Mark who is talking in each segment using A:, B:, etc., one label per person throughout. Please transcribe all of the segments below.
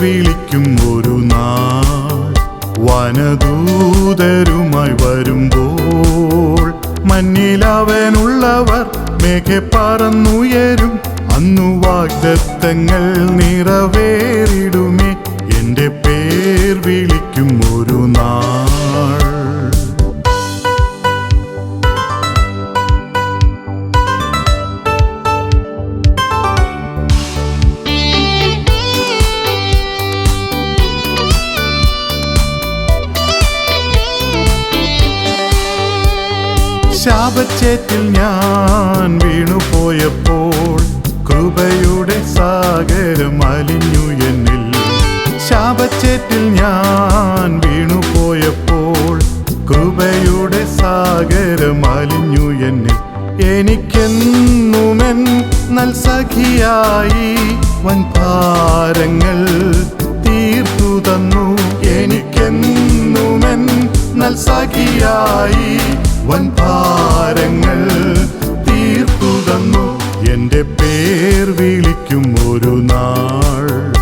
A: വിളിക്കും ഒരു നാൾ വനദൂതരുമായി വരുമ്പോൾ മഞ്ഞിലവനുള്ളവർ മേഘ പറന്നുയരും അന്നു വാഗ്ദത്തങ്ങൾ നിറവേറിടുമേ. ശാപച്ചേറ്റിൽ ഞാൻ വീണുപോയപ്പോൾ കൃപയുടെ സാഗരം അലിഞ്ഞു എന്നിൽ. ശാപച്ചേറ്റിൽ ഞാൻ വീണുപോയപ്പോൾ കൃപയുടെ സാഗരം അലിഞ്ഞു എന്നിൽ. എനിക്കെന്നുമെൻ നൽ സഖിയായി വൻഭാരങ്ങൾ തീർത്തു തന്നു. എനിക്കെന്നുമെൻ നൽ സഖിയായി വൻഭാരങ്ങൾ തീർത്തു തന്നു. എന്റെ പേർ വിളിക്കും ഒരു നാൾ.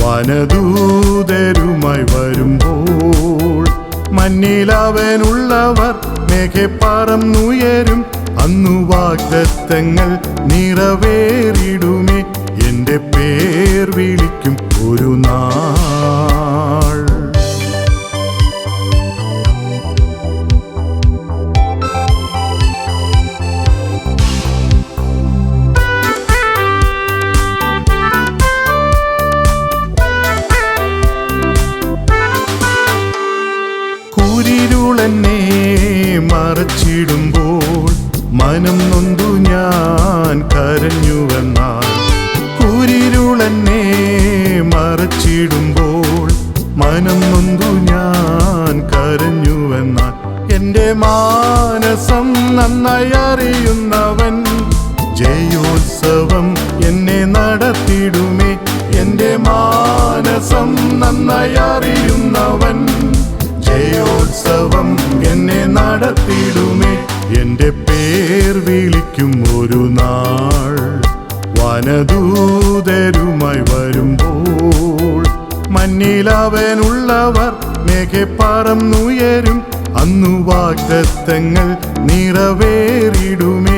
A: വനദൂതരുമായി വരുമ്പോൾ മഞ്ഞിലവനുള്ളവർ മേഘെ പറന്നുയരും. അന്നു വാഗ്ദത്തങ്ങൾ നിറവേറിടുമേ. എന്റെ പേർ വിളിക്കും ഒരു നാൾ. കൂരിരുളെന്നെ മറച്ചിടുമ്പോൾ മനം നൊന്തു ഞാൻ കരഞ്ഞുവെന്നാൽ കൂരിരുളെന്നെ മറച്ചിടുമ്പോൾ മനം നൊന്തു ഞാൻ കരഞ്ഞുവെന്നാൽ എന്റെ മാനസം നന്നായി അറിയുന്നവൻ ജയോത്സവം എന്നെ നടത്തിടുമേ എന്റെ പേർ വിളിക്കും ഒരു നാൾ. വനദൂതരുമായി വരുമ്പോൾ മഞ്ഞിലവനുള്ളവർ മേഘെ പറന്നുയരും. അന്നു വാഗ്ദത്തങ്ങൾ നിറവേറിടുമേ.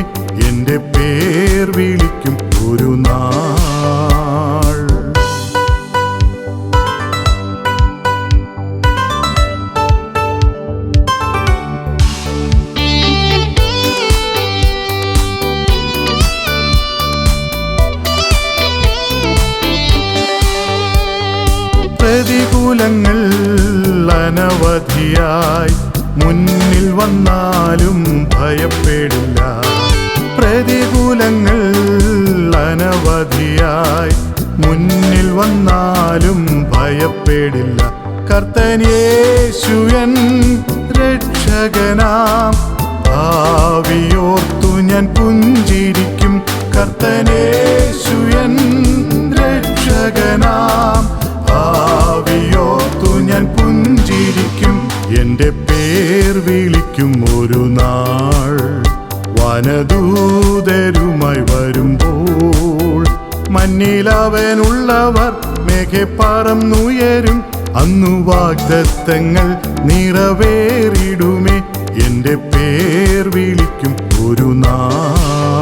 A: പ്രതികൂലങ്ങൾ അനവധിയായി മുന്നിൽ വന്നാലും ഭയപ്പെടില്ല. പ്രതികൂലങ്ങൾ അനവധിയായി മുന്നിൽ വന്നാലും ഭയപ്പെടില്ല. കർത്തനേശുയൻ രക്ഷകനാം. ഭാവിയോർത്തു ഞാൻ പുഞ്ചിരിക്കും. കർത്തനേശുയൻ നാൾ വനദൂതരുമായി വരുമ്പോൾ മഞ്ഞിലവനുള്ളവർ മേഘെ പറന്നുയരും അന്നു വാഗ്ദത്തങ്ങൾ നിറവേറിടുമേ. എന്റെ പേർ വിളിക്കും ഒരു നാൾ